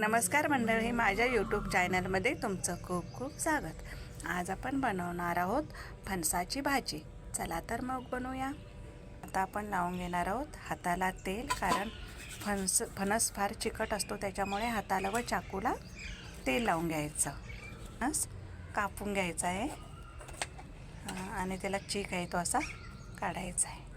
नमस्कार मंडळी माझ्या यूट्यूब चॅनलमध्ये तुमचं खूप खूप स्वागत. आज आपण बनवणार आहोत फणसाची भाजी. चला तर मग बनवूया. आता आपण लावून घेणार आहोत हाताला तेल कारण फणस फणस फार चिकट असतो त्याच्यामुळे हाताला व चाकूला तेल लावून घ्यायचं. फणस कापून घ्यायचा आहे. आणि त्याला चीक आहे तो असा काढायचा आहे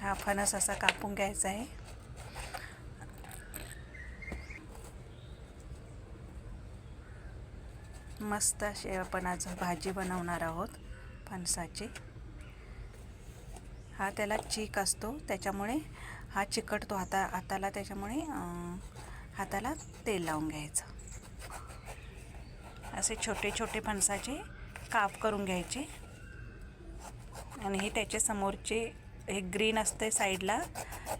हा फणस असा कापून घ्यायचा आहे. मस्त अशी आपण आज भाजी बनवणार आहोत फणसाची. हा त्याला चीक असतो त्याच्यामुळे हा चिकटतो हाता हाताला त्याच्यामुळे हाताला तेल लावून घ्यायचं. असे छोटे छोटे फणसाचे काप करून घ्यायचे. आणि हे त्याच्यासमोरचे हे ग्रीन असते साईडला.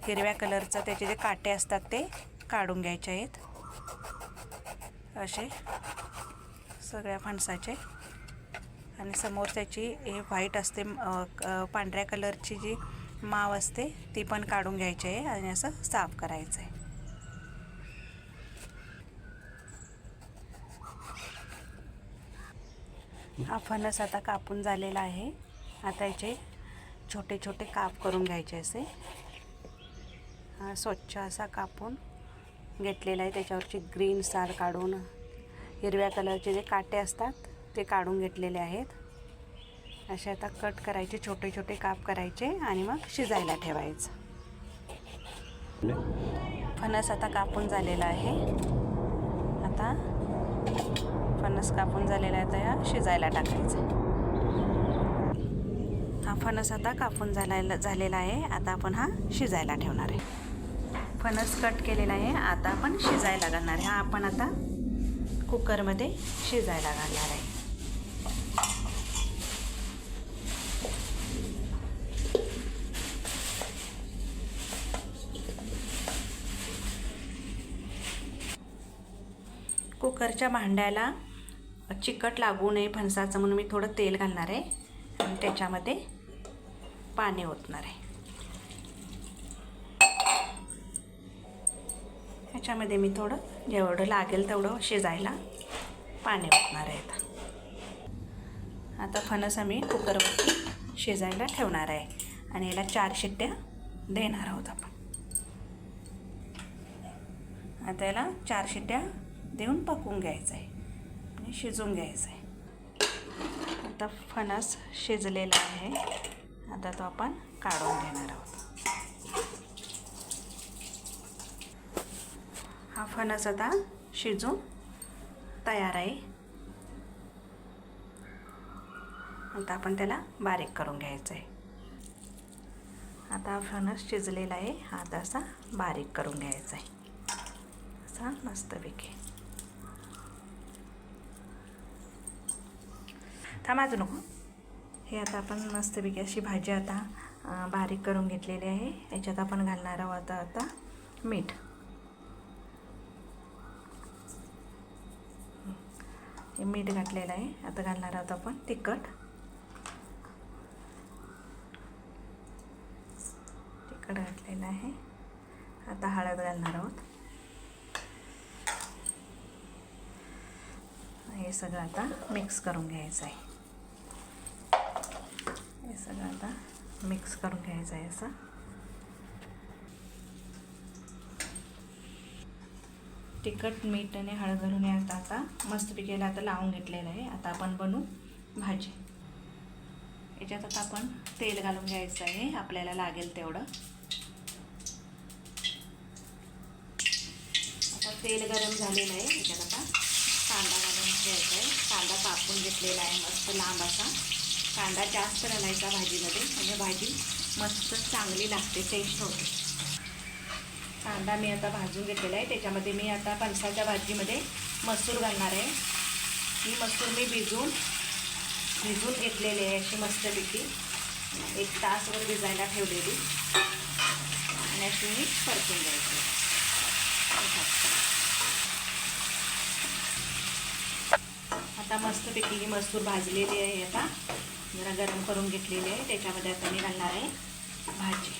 हिरव्या कलरचं त्याचे जे काटे असतात ते काढून घ्यायचे आहेत. असे सगळ्या फणसाचे. आणि समोर त्याची हे व्हाईट असते पांढऱ्या कलरची जी माव असते ती पण काढून घ्यायची आहे आणि असं साफ करायचं आहे हा फणस आता कापून झालेला आहे. आता याचे छोटे छोटे काप करून घ्यायचे असे. हा स्वच्छ असा कापून घेतलेला आहे. त्याच्यावरची ग्रीन साल काढून हिरव्या कलरचे जे काटे असतात ते काढून घेतलेले आहेत. असे आता कट करायचे छोटे छोटे काप करायचे आणि मग शिजायला ठेवायचं. फणस आता कापून झालेला आहे. आता फणस कापून झालेला आहे तर शिजायला टाकायचं. हा फणस आता कापून झालायला झालेला आहे. आता आपण हा शिजायला ठेवणार आहे. फणस कट केलेला आहे. आता आपण शिजायला घालणार आहे. हा आपण आता कुकरमध्ये शिजायला घालणार आहे. कुकरच्या भांड्याला चिकट लागू नये फणसाचं म्हणून मी थोडं तेल घालणार आहे. आणि त्याच्यामध्ये पाणी ओतणार आहे. ह्याच्यामध्ये मी थोडं जेवढं लागेल तेवढं शिजायला पाणी ओतणार आहे आता. आता फणस आम्ही कुकरवरती शिजायला ठेवणार आहे आणि याला चार शिट्ट्या देणार आहोत आपण. आता याला चार शिट्ट्या देऊन पकवून घ्यायचं आहे आणि शिजवून घ्यायचं आहे. आता फणस शिजलेला आहे. आता तो आपण काढून घेणार आहोत. हा फणस आता शिजून तयार आहे. आता आपण त्याला बारीक करून घ्यायचं आहे. आता हा फणस शिजलेला आहे हा आता असा बारीक करून घ्यायचा आहे. असा मस्तपैकी थांबायचं नको. हे आता आपण मस्तपैकी अशी भाजी आता बारीक करून घेतलेली आहे. याच्यात आपण घालणार आहोत आता आता मीठ. हे मीठ घातलेलं आहे. आता घालणार आहोत आपण तिखट. तिखट घातलेलं आहे. आता हळद घालणार आहोत. हे सगळं आता मिक्स करून घ्यायचं आहे. सगळं आता मिक्स करून घ्यायचं आहे असं. तिखट मीठ आणि हळद घालून आता आता मस्तपैकी याला आता लावून घेतलेलं आहे. आता आपण बनवू भाजी. याच्यात आता आपण तेल घालून घ्यायचं आहे. आपल्याला लागेल तेवढं. आता तेल गरम झालेलं आहे. याच्यात आता कांदा घालून घ्यायचा आहे. कांदा कापून घेतलेला आहे. मस्त लांब असा. कांदा जास्त घालायचा भाजीमध्ये म्हणजे भाजी मस्त चांगली लागते टेस्ट होते. कांदा मी आता भाजून घेतलेला आहे. त्याच्यामध्ये मी आता फणसाच्या भाजीमध्ये मसूर घालणार आहे. ही मसूर मी भिजून भिजून घेतलेली आहे अशी मस्तपैकी. एक तासभर भिजायला ठेवलेली. आणि अशी मी परतून द्यायची आता मस्तपैकी ही मसूर भाजलेली आहे आता. जरा गरम करून घेतलेली आहे. त्याच्यामध्ये आता मी घालणार आहे भाजी.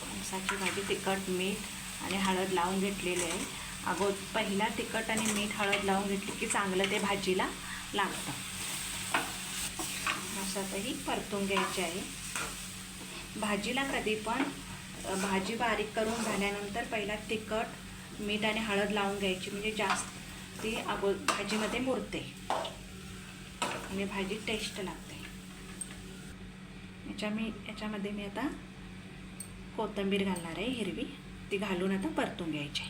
फणसाची भाजी तिखट मीठ आणि हळद लावून घेतलेली आहे. अगो पहिला तिखट आणि मीठ हळद लावून घेतली की चांगलं ते भाजीला लागतं. मसातही परतून घ्यायची आहे. भाजीला कधी पण भाजी बारीक करून झाल्यानंतर पहिला तिखट मीठ आणि हळद लावून घ्यायची. म्हणजे जास्त ती अगो भाजीमध्ये मुरते. आणि भाजी टेस्ट लागते. याच्या मी याच्यामध्ये मी आता कोथिंबीर घालणार आहे हिरवी. ती घालून आता परतून घ्यायची.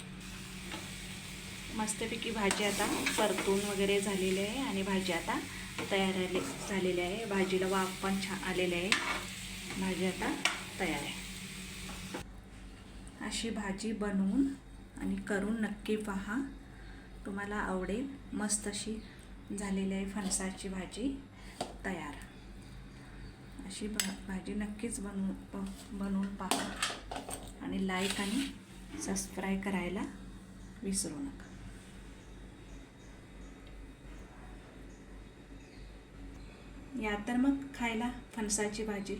मस्तपैकी भाजी आता परतून वगैरे झालेली आहे आणि भाजी आता तयार आले झालेली आहे. भाजीला वाफ पण छान आलेली आहे. भाजी आता तयार आहे. अशी भाजी बनवून आणि करून नक्की पहा. तुम्हाला आवडेल. मस्त अशी झालेली आहे फणसाची भाजी तयार. अशी भा भाजी नक्कीच बनवून प बनवून पहा आणि लाईक आणि सबस्क्राईब करायला विसरू नका. या तर मग खायला फणसाची भाजी.